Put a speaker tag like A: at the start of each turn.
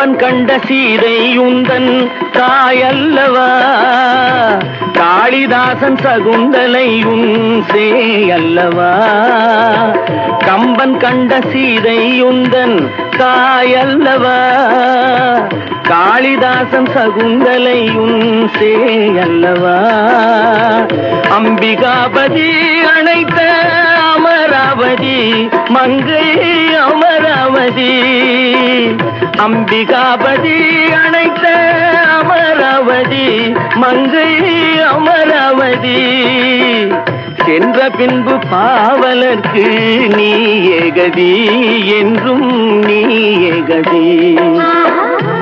A: கம்பன் கண்ட சீதை உந்தன் தாயல்லவா? காளிதாசன் சகுந்தலை உன்சே அல்லவா கம்பன் கண்ட சீதை உந்தன் தாயல்லவா? காளிதாசன் சகுந்தலை உன்சே அல்லவா அம்பிகாபதி அணைத்த அமராவதி மங்கை அமராவதி அம்பிகாபதி அணைத்த அமராவதி மங்கை அமராவதி. சென்ற பின்பு பாவலர்க்கு நீ ஏகதி என்றும் நீ ஏகதி.
B: ஆஹா.